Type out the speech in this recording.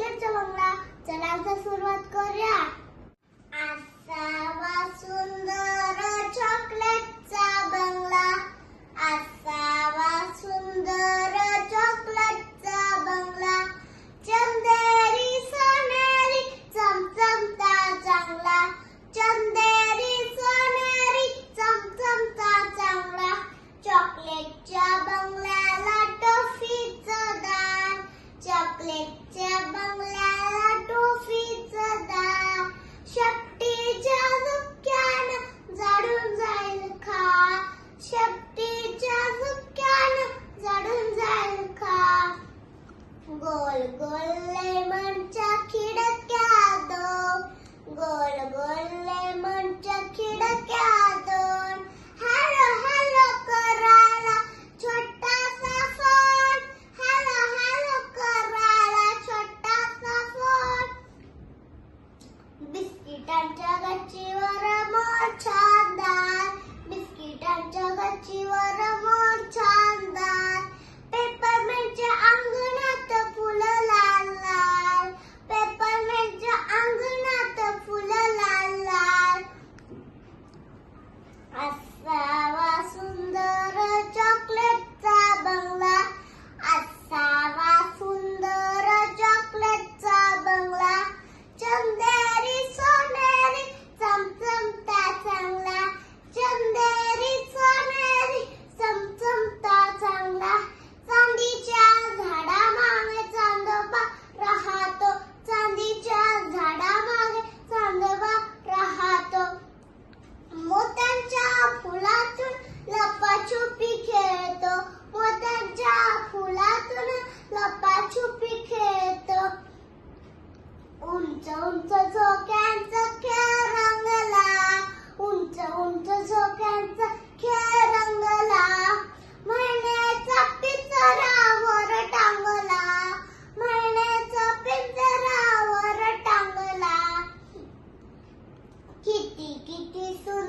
चॉकलेटचा बंगला चला आता सुरुवात करूया. असावा सुंदर चॉकलेटचा बंगला. असावा सुंदर चॉकलेटचा बंगला. चंदेरी सोनेरी चमचमता चांगला. चंदेरी सोनेरी चमचमता चांगला. चॉकलेटच्या बंगल्याला टॉफीचं दान. चॉकलेट गोल गोल लेमन चा it is so